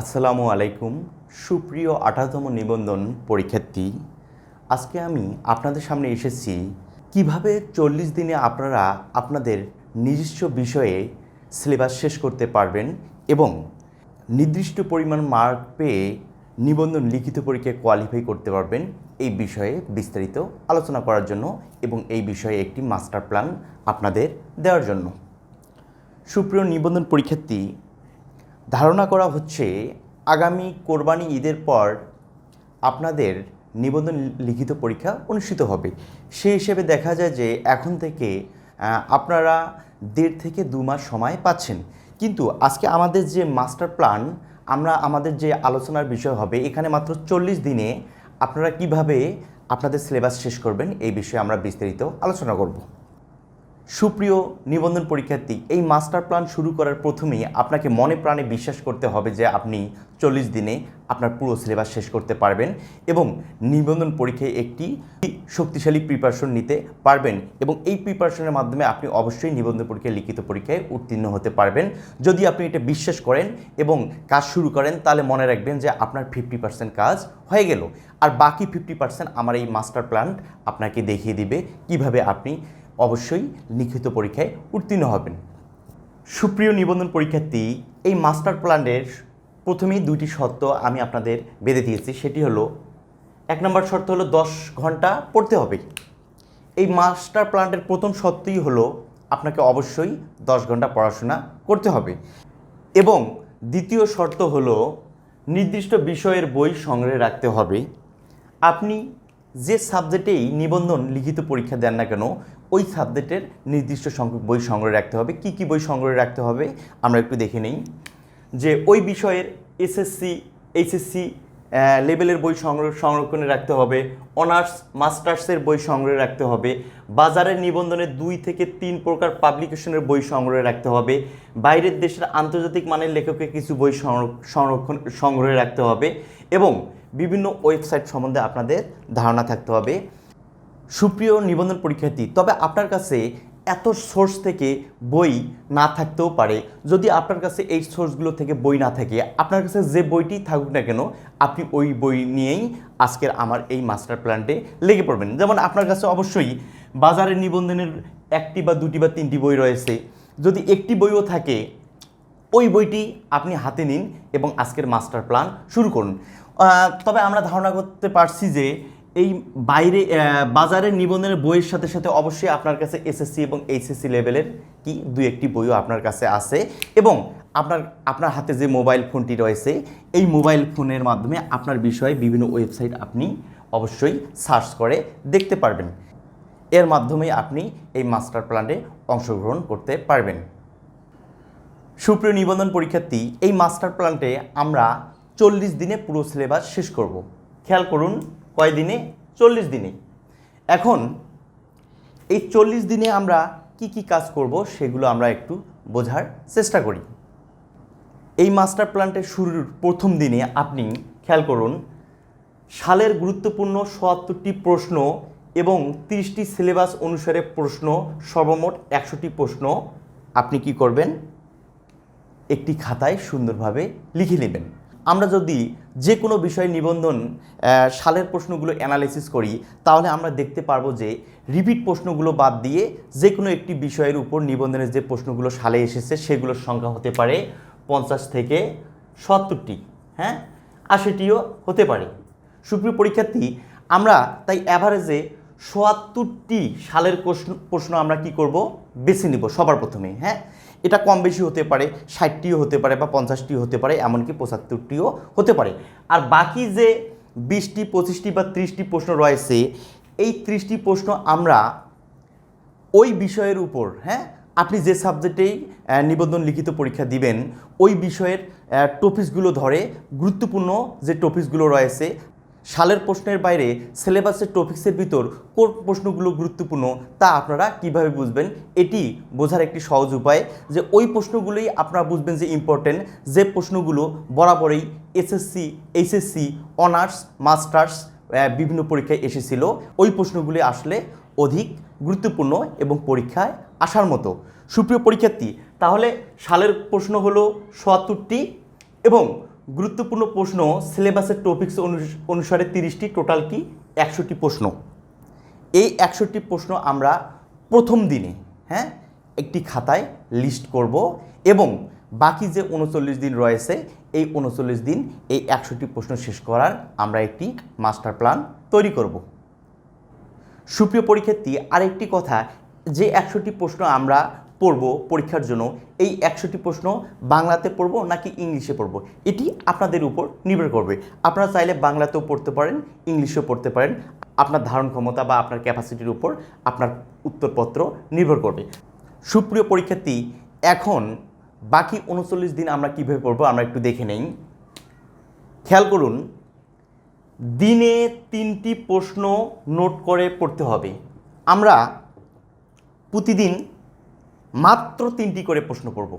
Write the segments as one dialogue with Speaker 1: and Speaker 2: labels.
Speaker 1: আসসালামু আলাইকুম, সুপ্রিয় আঠারোতম নিবন্ধন পরীক্ষার্থী। আজকে আমি আপনাদের সামনে এসেছি কীভাবে চল্লিশ দিনে আপনারা আপনাদের নিজস্ব বিষয়ে সিলেবাস শেষ করতে পারবেন এবং নির্দিষ্ট পরিমাণ মার্ক পেয়ে নিবন্ধন লিখিত পরীক্ষায় কোয়ালিফাই করতে পারবেন এই বিষয়ে বিস্তারিত আলোচনা করার জন্য এবং এই বিষয়ে একটি মাস্টার প্ল্যান আপনাদের দেওয়ার জন্য। সুপ্রিয় নিবন্ধন পরীক্ষার্থী ধারণা করা হচ্ছে আগামী কোরবানি ঈদের পর আপনাদের নিবন্ধন লিখিত পরীক্ষা অনুষ্ঠিত হবে। সেই হিসেবে দেখা যায় যে এখন থেকে আপনারা দেড় থেকে দু মাস সময় পাচ্ছেন। কিন্তু আজকে আমাদের যে মাস্টার প্ল্যান, আমরা আমাদের যে আলোচনার বিষয় হবে, এখানে মাত্র চল্লিশ দিনে আপনারা কীভাবে আপনাদের সিলেবাস শেষ করবেন, এই বিষয়ে আমরা বিস্তারিত আলোচনা করব। সুপ্রিয় নিবন্ধন পরীক্ষার্থী, এই মাস্টার প্ল্যান শুরু করার প্রথমেই আপনাকে মনে প্রাণে বিশ্বাস করতে হবে যে আপনি চল্লিশ দিনে আপনার পুরো সিলেবাস শেষ করতে পারবেন এবং নিবন্ধন পরীক্ষায় একটি শক্তিশালী প্রিপারেশন নিতে পারবেন এবং এই প্রিপারেশনের মাধ্যমে আপনি অবশ্যই নিবন্ধন পরীক্ষায়, লিখিত পরীক্ষায় উত্তীর্ণ হতে পারবেন। যদি আপনি এটা বিশ্বাস করেন এবং কাজ শুরু করেন, তাহলে মনে রাখবেন যে আপনার ফিফটি পার্সেন্ট কাজ হয়ে গেল। আর বাকি ফিফটি পার্সেন্ট আমার এই মাস্টার প্ল্যান আপনাকে দেখিয়ে দিবে কীভাবে আপনি অবশ্যই লিখিত পরীক্ষায় উত্তীর্ণ হবেন। সুপ্রিয় নিবন্ধন পরীক্ষার্থী, এই মাস্টার প্ল্যানের প্রথমেই দুইটি শর্ত আমি আপনাদের বেঁধে দিয়েছি, সেটি হলো, এক নম্বর শর্ত হলো দশ ঘণ্টা পড়তে হবে। এই মাস্টার প্ল্যানের প্রথম শর্তই হলো আপনাকে অবশ্যই দশ ঘণ্টা পড়াশোনা করতে হবে। এবং দ্বিতীয় শর্ত হলো, নির্দিষ্ট বিষয়ের বই সংগ্রহে রাখতে হবে। আপনি যে সাবজেক্টেই নিবন্ধন লিখিত পরীক্ষা দেন না কেন, ওই সাবজেক্টের নির্দিষ্ট সংখ্যক বই সংগ্রহে রাখতে হবে। কি কি বই সংগ্রহে রাখতে হবে, আমরা একটু দেখে নেই। যে ওই বিষয়ের এসএসসি এইচএসসি লেভেলের বই সংগ্রহ, সংরক্ষণে রাখতে হবে। অনার্স, মাস্টার্সের বই সংগ্রহে রাখতে হবে। বাজারের নিবন্ধনে দুই থেকে তিন প্রকার পাবলিকেশনের বই সংগ্রহে রাখতে হবে। বাইরের দেশের আন্তর্জাতিক মানের লেখকের কিছু বই সংর- সংরক্ষণ, সংগ্রহে রাখতে হবে। এবং বিভিন্ন ওয়েবসাইট সম্বন্ধে আপনাদের ধারণা থাকতে হবে। সুপ্রিয় নিবন্ধন পরীক্ষার্থী, তবে আপনার কাছে এত সোর্স থেকে বই না থাকতেও পারে। যদি আপনার কাছে এই সোর্সগুলো থেকে বই না থাকে, আপনার কাছে যে বইটি থাকুক না কেন, আপনি ওই বই নিয়েই আজকের আমার এই মাস্টার প্ল্যানটে লেগে পড়বেন। যেমন আপনার কাছে অবশ্যই বাজারের নিবন্ধনের একটি বা দুটি বা তিনটি বই রয়েছে। যদি একটি বইও থাকে, ওই বইটি আপনি হাতে নিন এবং আজকের মাস্টার প্ল্যান শুরু করুন। তবে আমরা ধারণা করতে পারছি যে এই বাইরে বাজারের নিবন্ধনের বইয়ের সাথে সাথে অবশ্যই আপনার কাছে এসএসসি এবং এইচএসসি লেভেলের কি দু একটি বইও আপনার কাছে আছে। এবং আপনার আপনার হাতে যে মোবাইল ফোনটি রয়েছে, এই মোবাইল ফোনের মাধ্যমে আপনার বিষয়ে বিভিন্ন ওয়েবসাইট আপনি অবশ্যই সার্চ করে দেখতে পারবেন। এর মাধ্যমে আপনি এই মাস্টার প্ল্যানে অংশগ্রহণ করতে পারবেন। সুপ্রিয় নিবন্ধন পরীক্ষার্থী, এই মাস্টার প্ল্যানটে আমরা চল্লিশ দিনে পুরো সিলেবাস শেষ করব। খেয়াল করুন, কয় দিনে? চল্লিশ দিনে। এখন এই চল্লিশ দিনে আমরা কি কি কাজ করব সেগুলো আমরা একটু বোঝার চেষ্টা করি। এই মাস্টার প্ল্যানটের শুরুর প্রথম দিনে আপনি খেয়াল করুন, সালের গুরুত্বপূর্ণ সোয়াত্তরটি প্রশ্ন এবং তিরিশটি সিলেবাস অনুসারে প্রশ্ন, সর্বমোট একশোটি প্রশ্ন। আপনি কি করবেন? একটি খাতায় সুন্দরভাবে লিখে নেবেন। আমরা যদি যে কোনো বিষয় নিবন্ধন সালের প্রশ্নগুলো অ্যানালাইসিস করি, তাহলে আমরা দেখতে পারব যে রিপিট প্রশ্নগুলো বাদ দিয়ে যে কোনো একটি বিষয়ের উপর নিবন্ধনের যে প্রশ্নগুলো সালে এসেছে, সেগুলোর সংখ্যা হতে পারে পঞ্চাশ থেকে সত্তরটি হ্যাঁ? আশিটিও হতে পারে। সুপ্রিয় পরীক্ষার্থী, আমরা তাই অ্যাভারেজে সোয়াত্তরটি সালের প্রশ্ন প্রশ্ন আমরা কি করব? বেছে নিব সবার প্রথমে হ্যাঁ? এটা কম বেশি হতে পারে, ষাটটিও হতে পারে বা পঞ্চাশটিও হতে পারে, এমনকি পঁচাত্তরটিও হতে পারে। আর বাকি যে বিশটি, পঁচিশটি বা ত্রিশটি প্রশ্ন রয়েছে, এই ত্রিশটি প্রশ্ন আমরা ওই বিষয়ের উপর হ্যাঁ আপনি যে সাবজেক্টেই নিবন্ধন লিখিত পরীক্ষা দিবেন, ওই বিষয়ের টপিকসগুলো ধরে, গুরুত্বপূর্ণ যে টপিকসগুলো রয়েছে সালের প্রশ্নের বাইরে সিলেবাসের টপিক্সের ভিতর কোন প্রশ্নগুলো গুরুত্বপূর্ণ তা আপনারা কীভাবে বুঝবেন, এটি বোঝার একটি সহজ উপায় যে ওই প্রশ্নগুলোই আপনারা বুঝবেন যে ইম্পর্টেন্ট যে প্রশ্নগুলো বরাবরই এসএসসি এইচএসসি অনার্স মাস্টার্স বিভিন্ন পরীক্ষায় এসেছিল, ওই প্রশ্নগুলি আসলে অধিক গুরুত্বপূর্ণ এবং পরীক্ষায় আসার মতো। সুপ্রিয় পরীক্ষার্থী, তাহলে সালের প্রশ্ন হলো সোয়াত্তরটি এবং গুরুত্বপূর্ণ প্রশ্ন, সিলেবাসের টপিক্স অনুসারে তিরিশটি টোটাল কি? একশোটি প্রশ্ন। এই একশোটি প্রশ্ন আমরা প্রথম দিনে হ্যাঁ একটি খাতায় লিস্ট করব এবং বাকি যে উনচল্লিশ দিন রয়েছে, এই উনচল্লিশ দিন এই একশোটি প্রশ্ন শেষ করার আমরা একটি মাস্টার প্ল্যান তৈরি করব। সুপ্রিয় পরীক্ষার্থী, আরেকটি কথা, যে একশোটি প্রশ্ন আমরা পড়ব পরীক্ষার জন্য? এই একশোটি প্রশ্ন বাংলাতে পড়ব নাকি ইংলিশে পড়ব? এটি আপনাদের উপর নির্ভর করবে। আপনারা চাইলে বাংলাতেও পড়তে পারেন, ইংলিশেও পড়তে পারেন। আপনার ধারণ ক্ষমতা বা আপনার ক্যাপাসিটির উপর আপনার উত্তরপত্র নির্ভর করবে। সুপ্রিয় পরীক্ষার্থী, এখন বাকি উনচল্লিশ দিন আমরা কীভাবে পড়ব আমরা একটু দেখে নেই। খেয়াল করুন, দিনে তিনটি প্রশ্ন নোট করে পড়তে হবে। আমরা প্রতিদিন মাত্র তিনটি করে প্রশ্ন পড়ব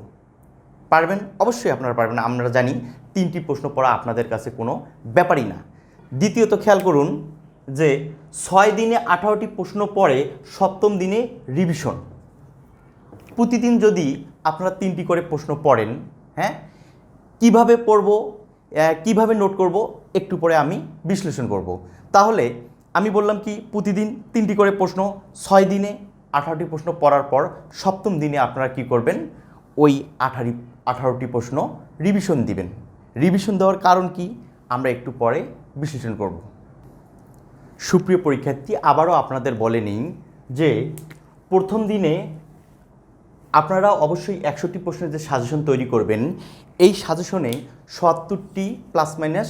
Speaker 1: পারবেন? অবশ্যই আপনারা পারবেন। আমরা জানি তিনটি প্রশ্ন পড়া আপনাদের কাছে কোনো ব্যাপারই না। দ্বিতীয়ত খেয়াল করুন যে ছয় দিনে আঠারোটি প্রশ্ন পড়ে সপ্তম দিনে রিভিশন প্রতিদিন যদি আপনারা তিনটি করে প্রশ্ন পড়েন হ্যাঁ? কীভাবে পড়ব কীভাবে নোট করব, একটু পরে আমি বিশ্লেষণ করব। তাহলে আমি বললাম কি, প্রতিদিন তিনটি করে প্রশ্ন, ছয় দিনে আঠারোটি প্রশ্ন পড়ার পর সপ্তম দিনে আপনারা কি করবেন? ওই আঠারি, আঠারোটি প্রশ্ন রিভিশন দিবেন। রিভিশন দেওয়ার কারণ কি? আমরা একটু পরে বিশ্লেষণ করব। সুপ্রিয় পরীক্ষার্থী, আবারও আপনাদের বলে নিই যে প্রথম দিনে আপনারা অবশ্যই একশোটি প্রশ্নের যে সাজেশন তৈরি করবেন, এই সাজেশনে সত্তরটি প্লাস মাইনাস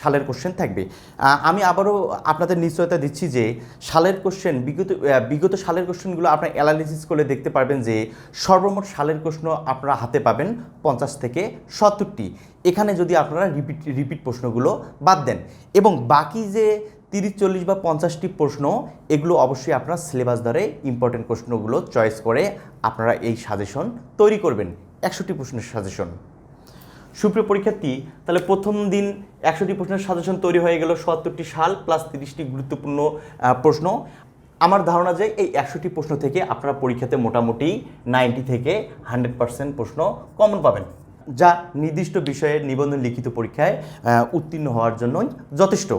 Speaker 1: সালের কোশ্চেন থাকবে। আমি আবারও আপনাদের নিশ্চয়তা দিচ্ছি যে সালের কোশ্চেন বিগত বিগত সালের কোশ্চেনগুলো আপনার অ্যানালিসিস করে দেখতে পারবেন যে সর্বমোট সালের প্রশ্ন আপনারা হাতে পাবেন পঞ্চাশ থেকে সত্তরটি। এখানে যদি আপনারা রিপিট রিপিট প্রশ্নগুলো বাদ দেন এবং বাকি যে তিরিশ, চল্লিশ বা পঞ্চাশটি প্রশ্ন, এগুলো অবশ্যই আপনার সিলেবাস ধরে ইম্পর্টেন্ট প্রশ্নগুলো চয়েস করে আপনারা এই সাজেশন তৈরি করবেন, একশোটি প্রশ্নের সাজেশন সুপ্রিয় পরীক্ষার্থী, তাহলে প্রথম দিন একশোটি প্রশ্নের সাজেশন তৈরি হয়ে গেল, সত্তরটি সাল প্লাস তিরিশটি গুরুত্বপূর্ণ প্রশ্ন। আমার ধারণা যে এই একশোটি প্রশ্ন থেকে আপনারা পরীক্ষাতে মোটামুটি নাইনটি থেকে হান্ড্রেড পার্সেন্ট প্রশ্ন কমন পাবেন। যা নির্দিষ্ট বিষয়ের নিবন্ধন লিখিত পরীক্ষায় উত্তীর্ণ হওয়ার জন্যই যথেষ্ট।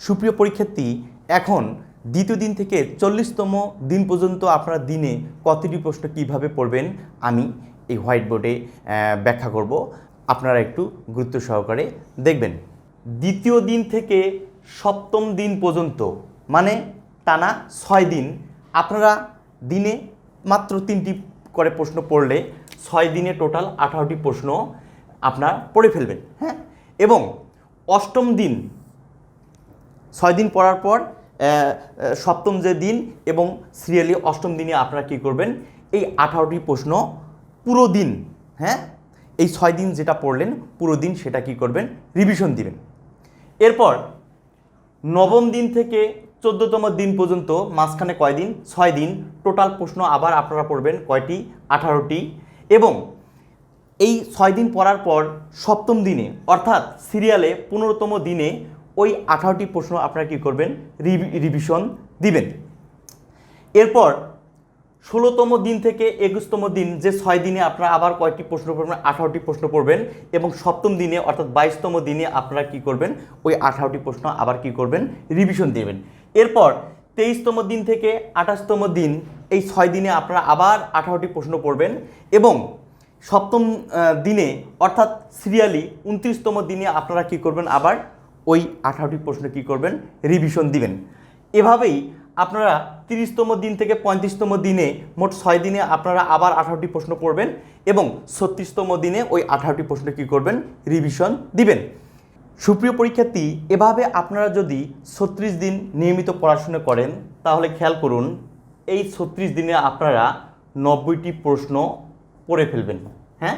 Speaker 1: সুপ্রিয় পরীক্ষার্থী, এখন দ্বিতীয় দিন থেকে চল্লিশতম দিন পর্যন্ত আপনারা দিনে কতটি প্রশ্ন কীভাবে পড়বেন, আমি এই হোয়াইট বোর্ডে ব্যাখ্যা করব। আপনারা একটু গুরুত্ব সহকারে দেখবেন। দ্বিতীয় দিন থেকে সপ্তম দিন পর্যন্ত মানে টানা ছয় দিন, আপনারা দিনে মাত্র তিনটি করে প্রশ্ন পড়লে ছয় দিনে টোটাল আঠারোটি প্রশ্ন আপনার পড়ে ফেলবেন হ্যাঁ? এবং অষ্টম দিন ছয় দিন পড়ার পর সপ্তম যে দিন এবং সিরিয়ালি অষ্টম দিনে আপনারা কী করবেন? এই আঠারোটি প্রশ্ন পুরো দিন হ্যাঁ? এই ছয় দিন যেটা পড়লেন, পুরো দিন সেটা কি করবেন? রিভিশন দিবেন। এরপর, নবম দিন থেকে চোদ্দতম দিন পর্যন্ত, মাঝখানে কয় দিন? ছয় দিন। টোটাল প্রশ্ন আবার আপনারা পড়বেন কয়টি? আঠারোটি। এবং এই ছয় দিন পড়ার পর সপ্তম দিনে, অর্থাৎ সিরিয়ালে পনেরোতম দিনে ওই আঠারোটি প্রশ্ন আপনারা কী করবেন? রিভি- রিভিশন দিবেন। এরপর ষোলোতম দিন থেকে একুশতম দিন যে ছয় দিনে আপনারা আবার কয়েকটি প্রশ্ন পড়বেন, আঠারোটি প্রশ্ন পড়বেন এবং সপ্তম দিনে অর্থাৎ বাইশতম দিনে আপনারা কি করবেন? ওই আঠারোটি প্রশ্ন আবার কি করবেন? রিভিশন দেবেন। এরপর তেইশতম দিন থেকে আঠাশতম দিন এই ছয় দিনে আপনারা আবার আঠারোটি প্রশ্ন পড়বেন এবং সপ্তম দিনে অর্থাৎ সিরিয়ালি উনত্রিশতম দিনে আপনারা কি করবেন? আবার ওই আঠারোটি প্রশ্ন কি করবেন? রিভিশন দিবেন। এভাবেই আপনারা তিরিশতম দিন থেকে পঁয়ত্রিশতম দিনে, মোট ছয় দিনে আপনারা আবার আঠারোটি প্রশ্ন করবেন এবং ছত্রিশতম দিনে ওই আঠারোটি প্রশ্ন কী করবেন? রিভিশন দিবেন। সুপ্রিয় পরীক্ষার্থী, এভাবে আপনারা যদি ছত্রিশ দিন নিয়মিত পড়াশোনা করেন, তাহলে খেয়াল করুন, এই ছত্রিশ দিনে আপনারা নব্বইটি প্রশ্ন পড়ে ফেলবেন। হ্যাঁ?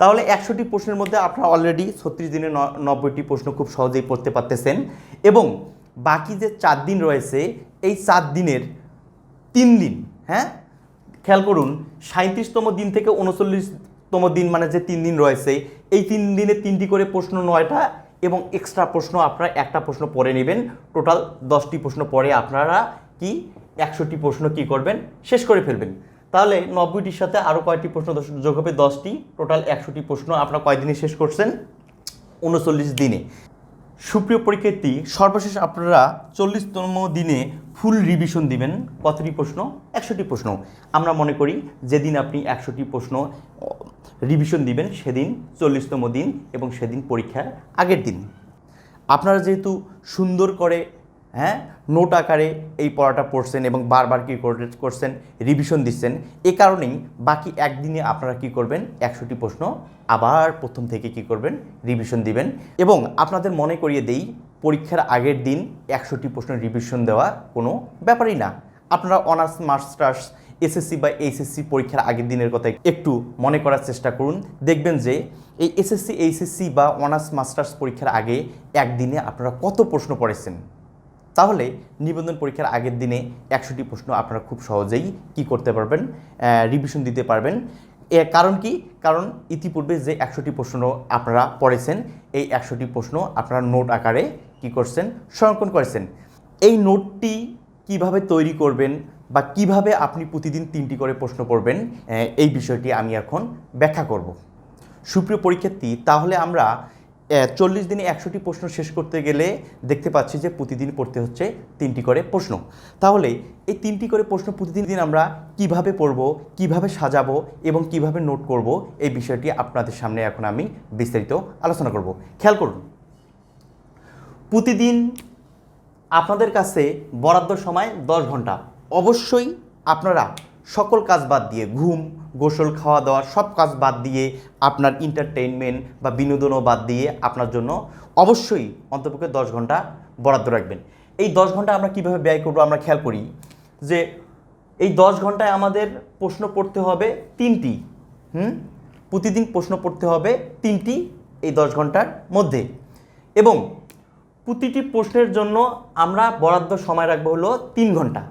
Speaker 1: তাহলে একশোটি প্রশ্নের মধ্যে আপনারা অলরেডি ছত্রিশ দিনে নব্বইটি প্রশ্ন খুব সহজেই পড়তে পারতেছেন। এবং বাকি যে চার দিন রয়েছে, এই চার দিনের তিন দিন হ্যাঁ? খেয়াল করুন সাঁত্রিশতম দিন থেকে উনচল্লিশতম দিন মানে যে তিন দিন রয়েছে, এই তিন দিনে তিনটি করে প্রশ্ন নয়টা এবং এক্সট্রা প্রশ্ন আপনারা একটা প্রশ্ন পরে নেবেন। টোটাল দশটি প্রশ্ন পরে আপনারা কি? একশোটি প্রশ্ন কি করবেন? শেষ করে ফেলবেন। তাহলে নব্বইটির সাথে আরও কয়টি প্রশ্ন যোগ হবে দশটি। টোটাল একশোটি প্রশ্ন আপনারা কয়দিনে শেষ করছেন? উনচল্লিশ দিনে। সুপ্রিয় পরীক্ষার্থী, সর্বশেষ আপনারা চল্লিশতম দিনে ফুল রিভিশন দিবেন। কতটি প্রশ্ন? একশোটি প্রশ্ন। আমরা মনে করি যেদিন আপনি একশোটি প্রশ্ন রিভিশন দিবেন, সেদিন চল্লিশতম দিন এবং সেদিন পরীক্ষার আগের দিন। আপনারা যেহেতু সুন্দর করে হ্যাঁ? নোট আকারে এই পড়াটা পড়ছেন এবং বারবার কী করে- করছেন রিভিশন দিচ্ছেন। এ কারণেই বাকি একদিনে আপনারা কি করবেন? একশোটি প্রশ্ন আবার প্রথম থেকে কি করবেন? রিভিশন দিবেন। এবং আপনাদের মনে করিয়ে দেই, পরীক্ষার আগের দিন একশোটি প্রশ্ন রিভিশন দেওয়া কোনো ব্যাপারই না। আপনারা অনার্স মাস্টার্স এসএসসি বা এইচএসসি পরীক্ষার আগের দিনের কথা একটু মনে করার চেষ্টা করুন। দেখবেন যে এই এসএসসি এইচএসসি বা অনার্স মাস্টার্স পরীক্ষার আগে একদিনে আপনারা কত প্রশ্ন পড়েছেন? তাহলে নিবন্ধন পরীক্ষার আগের দিনে একশোটি প্রশ্ন আপনারা খুব সহজেই কি করতে পারবেন রিভিশন দিতে পারবেন। এ কারণ কি? কারণ ইতিপূর্বে যে একশোটি প্রশ্ন আপনারা পড়েছেন, এই একশোটি প্রশ্ন আপনারা নোট আকারে কি করছেন? সংরক্ষণ করেছেন। এই নোটটি কীভাবে তৈরি করবেন বা কীভাবে আপনি প্রতিদিন তিনটি করে প্রশ্ন করবেন এই বিষয়টি আমি এখন ব্যাখ্যা করব। সুপ্রিয় পরীক্ষার্থী, তাহলে আমরা চল্লিশ দিনে একশোটি প্রশ্ন শেষ করতে গেলে দেখতে পাচ্ছি যে প্রতিদিন পড়তে হচ্ছে তিনটি করে প্রশ্ন। তাহলে এই তিনটি করে প্রশ্ন প্রতিদিন দিন আমরা কীভাবে পড়ব, কীভাবে সাজাবো এবং কীভাবে নোট করব এই বিষয়টি আপনাদের সামনে এখন আমি বিস্তারিত আলোচনা করব। খেয়াল করুন, প্রতিদিন আপনাদের কাছে বরাদ্দ সময় দশ ঘণ্টা। অবশ্যই আপনারা সকল কাজ বাদ দিয়ে ঘুম, গোসল খাওয়া দাওয়া সব কাজ বাদ দিয়ে আপনার এন্টারটেইনমেন্ট বা বিনোদনও বাদ দিয়ে আপনার জন্য অবশ্যই অন্তপক্ষে দশ ঘণ্টা বরাদ্দ রাখবেন। এই দশ ঘণ্টা আমরা কীভাবে ব্যয় করব আমরা খেয়াল করি যে এই দশ ঘন্টায় আমাদের প্রশ্ন পড়তে হবে তিনটি, হুম? প্রতিদিন প্রশ্ন পড়তে হবে তিনটি এই দশ ঘণ্টার মধ্যে। এবং প্রতিটি প্রশ্নের জন্য আমরা বরাদ্দ সময় রাখব হলো তিন ঘণ্টা।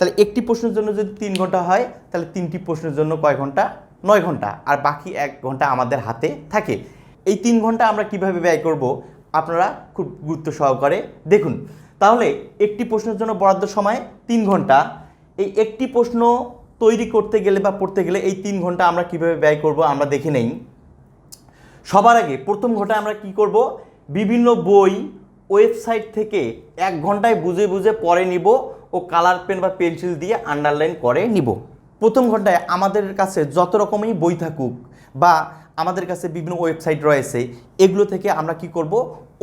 Speaker 1: তাহলে একটি প্রশ্নের জন্য যদি তিন ঘণ্টা হয়, তাহলে তিনটি প্রশ্নের জন্য কয় ঘণ্টা? নয় ঘণ্টা। আর বাকি এক ঘণ্টা আমাদের হাতে থাকে। এই তিন ঘণ্টা আমরা কীভাবে ব্যয় করব? আপনারা খুব গুরুত্ব সহকারে দেখুন। তাহলে একটি প্রশ্নের জন্য বরাদ্দ সময় তিন ঘণ্টা। এই একটি প্রশ্ন তৈরি করতে গেলে বা পড়তে গেলে এই তিন ঘণ্টা আমরা কীভাবে ব্যয় করব আমরা দেখে নেই। সবার আগে প্রথম ঘন্টায় আমরা কি করব? বিভিন্ন বই ওয়েবসাইট থেকে এক ঘন্টায় বুঝে বুঝে পরে নিব ও কালার পেন বা পেন্সিল দিয়ে আন্ডারলাইন করে নিব। প্রথম ঘন্টায় আমাদের কাছে যত রকমই বই থাকুক বা আমাদের কাছে বিভিন্ন ওয়েবসাইট রয়েছে, এগুলো থেকে আমরা কি করব?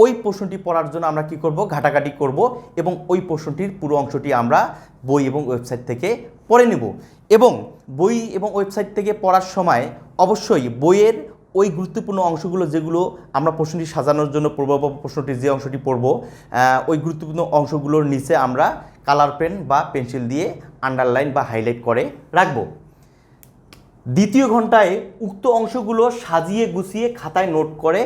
Speaker 1: ওই প্রশ্নটি পড়ার জন্য আমরা কি করব? ঘাটাঘাটি করব এবং ওই প্রশ্নটির পুরো অংশটি আমরা বই এবং ওয়েবসাইট থেকে পড়ে নেব। এবং বই এবং ওয়েবসাইট থেকে পড়ার সময় অবশ্যই বইয়ের ওই গুরুত্বপূর্ণ অংশগুলো যেগুলো আমরা প্রশ্নটি সাজানোর জন্য পড়ব বা প্রশ্নটি যে অংশটি পড়ব ওই গুরুত্বপূর্ণ অংশগুলোর নিচে আমরা কালার পেন বা পেন্সিল দিয়ে আন্ডারলাইন বা হাইলাইট করে রাখব। দ্বিতীয় ঘন্টায় উক্ত অংশগুলো সাজিয়ে গুছিয়ে খাতায় নোট করে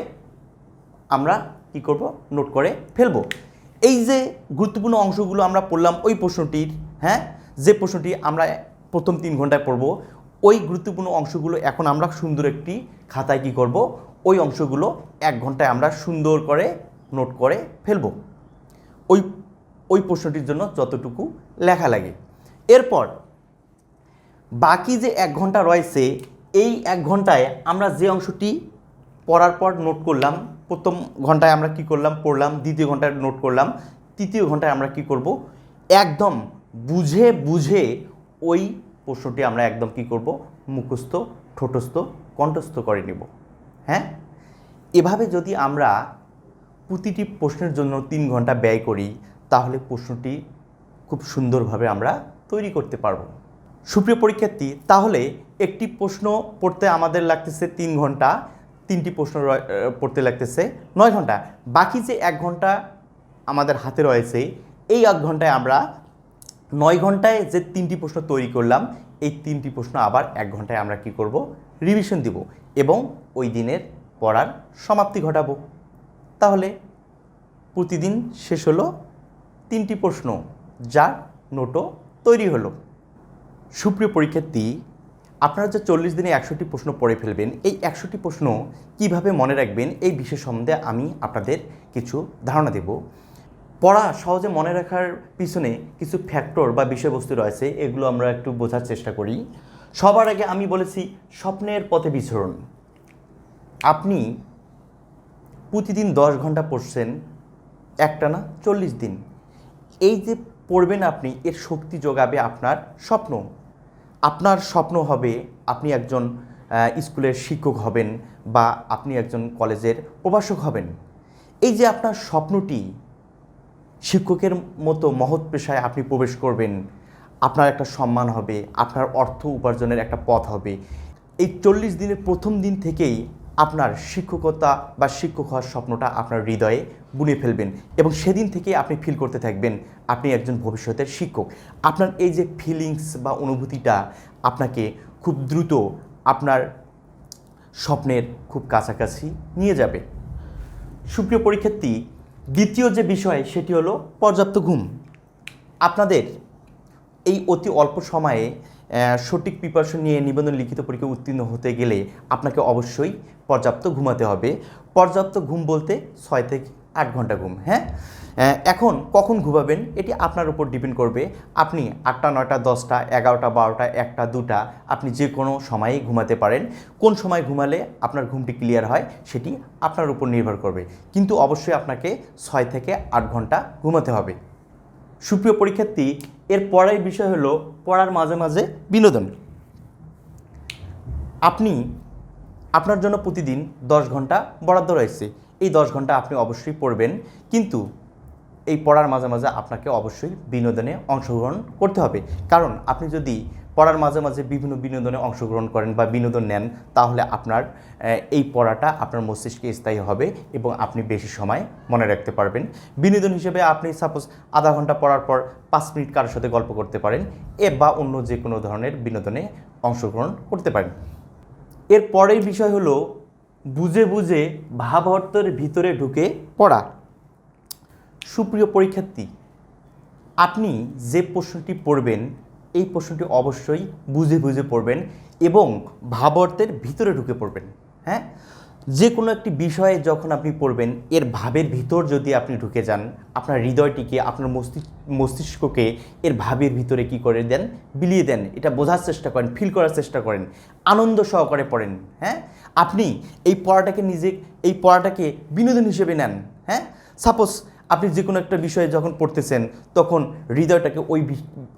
Speaker 1: আমরা কি করব? নোট করে ফেলব। এই যে গুরুত্বপূর্ণ অংশগুলো আমরা পড়লাম ওই প্রশ্নটির হ্যাঁ যে প্রশ্নটি আমরা প্রথম তিন ঘন্টায় পড়ব ওই গুরুত্বপূর্ণ অংশগুলো এখন আমরা সুন্দর একটি খাতায় কি করব? ওই অংশগুলো এক ঘন্টায় আমরা সুন্দর করে নোট করে ফেলব। ওই ওই প্রশ্নটির জন্য যতটুকু লেখা লাগে। এরপর, বাকি যে এক ঘণ্টা রয়েছে, এই এক ঘন্টায় আমরা যে অংশটি পড়ার পর নোট করলাম, প্রথম ঘন্টায় আমরা কি করলাম, পড়লাম, দ্বিতীয় ঘন্টায় নোট করলাম, তৃতীয় ঘন্টায় আমরা কি করব? একদম বুঝে বুঝে ওই প্রশ্নটি আমরা একদম কি করব? মুখস্থ, ঠোঁটস্থ, কণ্ঠস্থ করে নেব। হ্যাঁ? এভাবে যদি আমরা প্রতিটি প্রশ্নের জন্য তিন ঘণ্টা ব্যয় করি, তাহলে প্রশ্নটি খুব সুন্দরভাবে আমরা তৈরি করতে পারব। সুপ্রিয় পরীক্ষার্থী, তাহলে একটি প্রশ্ন পড়তে আমাদের লাগতেছে তিন ঘণ্টা, তিনটি প্রশ্ন পড়তে লাগতেছে নয় ঘণ্টা। বাকি যে এক ঘণ্টা আমাদের হাতে রয়েছে, এই এক ঘন্টায় আমরা নয় ঘন্টায় যে তিনটি প্রশ্ন তৈরি করলাম, এই তিনটি প্রশ্ন আবার এক ঘন্টায় আমরা কি করব? রিভিশন দিব এবং ওই দিনের পড়ার সমাপ্তি ঘটাবো। তাহলে প্রতিদিন শেষ হলো তিনটি প্রশ্ন, যার নোটও তৈরি হলো। সুপ্রিয় পরীক্ষার্থী, আপনারা যে চল্লিশ দিনে একশোটি প্রশ্ন পড়ে ফেলবেন, এই একশোটি প্রশ্ন কীভাবে মনে রাখবেন, এই বিষয় সম্বন্ধে আমি আপনাদের কিছু ধারণা দেব। পড়া সহজে মনে রাখার পিছনে কিছু ফ্যাক্টর বা বিষয়বস্তু রয়েছে, এগুলো আমরা একটু বোঝার চেষ্টা করি। সবার আগে আমি বলেছি, স্বপ্নের পথে বিচরণ। আপনি প্রতিদিন দশ ঘণ্টা পড়ছেন, একটা না, চল্লিশ দিন। এই যে পড়বেন আপনি, এর শক্তি যোগাবে আপনার স্বপ্ন। আপনার স্বপ্ন হবে আপনি একজন স্কুলের শিক্ষক হবেন বা আপনি একজন কলেজের প্রভাষক হবেন। এই যে আপনার স্বপ্নটি শিক্ষকের মতো মহৎ পেশায় আপনি প্রবেশ করবেন, আপনার একটা সম্মান হবে, আপনার অর্থ উপার্জনের একটা পথ হবে। এই চল্লিশ দিনের প্রথম দিন থেকেই আপনার শিক্ষকতা বা শিক্ষক হওয়ার স্বপ্নটা আপনার হৃদয়ে বুনে ফেলবেন এবং সেদিন থেকেই আপনি ফিল করতে থাকবেন, আপনি একজন ভবিষ্যতের শিক্ষক। আপনার এই যে ফিলিংস বা অনুভূতিটা আপনাকে খুব দ্রুত আপনার স্বপ্নের খুব কাছাকাছি নিয়ে যাবে। সুপ্রিয় পরীক্ষার্থী দ্বিতীয় যে বিষয়, সেটি হলো পর্যাপ্ত ঘুম। আপনাদের এই অতি অল্প সময়ে সঠিক প্রিপারেশন নিয়ে নিবন্ধন লিখিত পরীক্ষা উত্তীর্ণ হতে গেলে আপনাকে অবশ্যই পর্যাপ্ত ঘুমাতে হবে। পর্যাপ্ত ঘুম বলতে ছয় থেকে আট ঘণ্টা ঘুম হ্যাঁ? এখন কখন ঘুমাবেন এটি আপনার উপর ডিপেন্ড করবে। আপনি আটটা, নয়টা, দশটা, এগারোটা, বারোটা, একটা, দুটা, আপনি যে কোনো সময়েই ঘুমাতে পারেন। কোন সময় ঘুমালে আপনার ঘুমটি ক্লিয়ার হয় সেটি আপনার উপর নির্ভর করবে। কিন্তু অবশ্যই আপনাকে ছয় থেকে আট ঘণ্টা ঘুমাতে হবে। সুপ্রিয় পরীক্ষার্থী, এর পরের বিষয় হলো পড়ার মাঝে মাঝে বিনোদন। আপনি, আপনার জন্য প্রতিদিন দশ ঘণ্টা বরাদ্দ রয়েছে। এই দশ ঘণ্টা আপনি অবশ্যই পড়বেন। কিন্তু এই পড়ার মাঝে মাঝে আপনাকে অবশ্যই বিনোদনে অংশগ্রহণ করতে হবে। কারণ আপনি যদি পড়ার মাঝে মাঝে বিভিন্ন বিনোদনে অংশগ্রহণ করেন বা বিনোদন নেন, তাহলে আপনার এই পড়াটা আপনার মস্তিষ্কে স্থায়ী হবে এবং আপনি বেশি সময় মনে রাখতে পারবেন। বিনোদন হিসেবে আপনি সাপোজ আধা ঘণ্টা পড়ার পর পাঁচ মিনিট কারোর সাথে গল্প করতে পারেন, এ বা অন্য যে কোনো ধরনের বিনোদনে অংশগ্রহণ করতে পারেন। এর পরের বিষয় হলো বুঝে বুঝে ভাবার্থের ভিতরে ঢুকে পড়া। সুপ্রিয় পরীক্ষার্থী, আপনি যে প্রশ্নটি পড়বেন, এই প্রশ্নটি অবশ্যই বুঝে বুঝে পড়বেন এবং ভাবার্থের ভিতরে ঢুকে পড়বেন হ্যাঁ? যে কোনো একটি বিষয়ে যখন আপনি পড়বেন, এর ভাবের ভিতর যদি আপনি ঢুকে যান, আপনার হৃদয়টিকে, আপনার মস্তিষ্ক মস্তিষ্ককে এর ভাবের ভিতরে কি করে দেন? বিলিয়ে দেন। এটা বোঝার চেষ্টা করেন ফিল করার চেষ্টা করেন। আনন্দ সহকারে পড়েন হ্যাঁ? আপনি এই পড়াটাকে নিজে, এই পড়াটাকে বিনোদন হিসেবে নেন হ্যাঁ? সাপোজ আপনি যে কোনো একটা বিষয়ে যখন পড়তেছেন, তখন হৃদয়টাকে ওই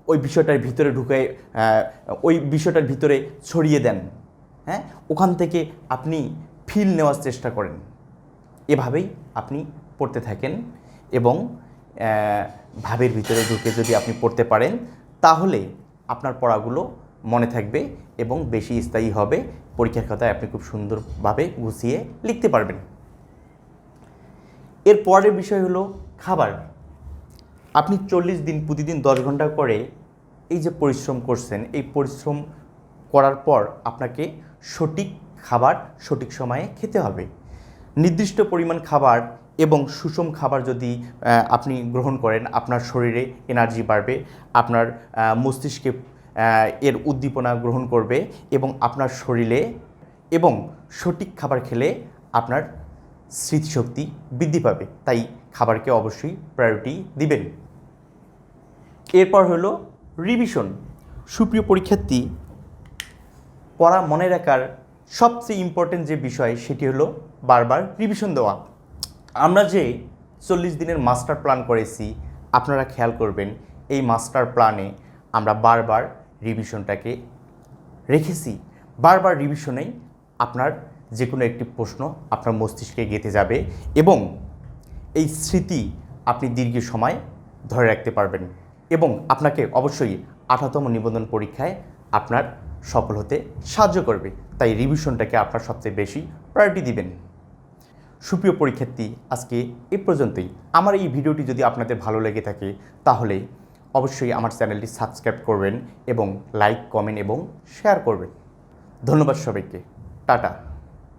Speaker 1: ওই বিষয়টার ভিতরে ঢুকে ওই বিষয়টার ভিতরে ছড়িয়ে দেন হ্যাঁ? ওখান থেকে আপনি ফিল নেওয়ার চেষ্টা করেন। এভাবেই আপনি পড়তে থাকেন এবং ভাবের ভিতরে ঢুকে যদি আপনি পড়তে পারেন, তাহলে আপনার পড়াগুলো মনে থাকবে এবং বেশি স্থায়ী হবে পরীক্ষার খাতায় আপনি খুব সুন্দরভাবে গুছিয়ে লিখতে পারবেন। এর পরের বিষয় হলো খাবার। আপনি চল্লিশ দিন, প্রতিদিন দশ ঘণ্টা করে এই যে পরিশ্রম করছেন, এই পরিশ্রম করার পর আপনাকে সঠিক খাবার সঠিক সময়ে খেতে হবে। নির্দিষ্ট পরিমাণ খাবার এবং সুষম খাবার যদি আপনি গ্রহণ করেন, আপনার শরীরে এনার্জি বাড়বে, আপনার মস্তিষ্কে এর উদ্দীপনা গ্রহণ করবে এবং আপনার শরীরে এবং সঠিক খাবার খেলে আপনার স্মৃতিশক্তি বৃদ্ধি পাবে। তাই খাবারকে অবশ্যই প্রায়োরিটি দিবেন। এরপর হলো রিভিশন সুপ্রিয় পরীক্ষার্থী, পড়া মনে রাখার সবচেয়ে ইম্পর্টেন্ট যে বিষয় সেটি হলো বারবার রিভিশন দেওয়া। আমরা যে চল্লিশ দিনের মাস্টার প্ল্যান করেছি, আপনারা খেয়াল করবেন, এই মাস্টার প্ল্যানে আমরা বারবার রিভিশনটাকে রেখেছি। বারবার রিভিশনেই আপনার যে কোনো একটি প্রশ্ন আপনার মস্তিষ্কে গেঁথে যাবে এবং এই স্মৃতি আপনি দীর্ঘ সময় ধরে রাখতে পারবেন এবং আপনাকে অবশ্যই আঠাতম নিবন্ধন পরীক্ষায় আপনার সফল হতে সাহায্য করবে। তাই রিভিশনটাকে আপনার সবচেয়ে বেশি প্রায়োরিটি দিবেন। সুপ্রিয় পরীক্ষার্থী, আজকে এ পর্যন্তই। আমার এই ভিডিওটি যদি আপনাদের ভালো লেগে থাকে, তাহলে অবশ্যই আমার চ্যানেলটি সাবস্ক্রাইব করবেন এবং লাইক কমেন্ট এবং শেয়ার করবেন। ধন্যবাদ সবাইকে। টাটা।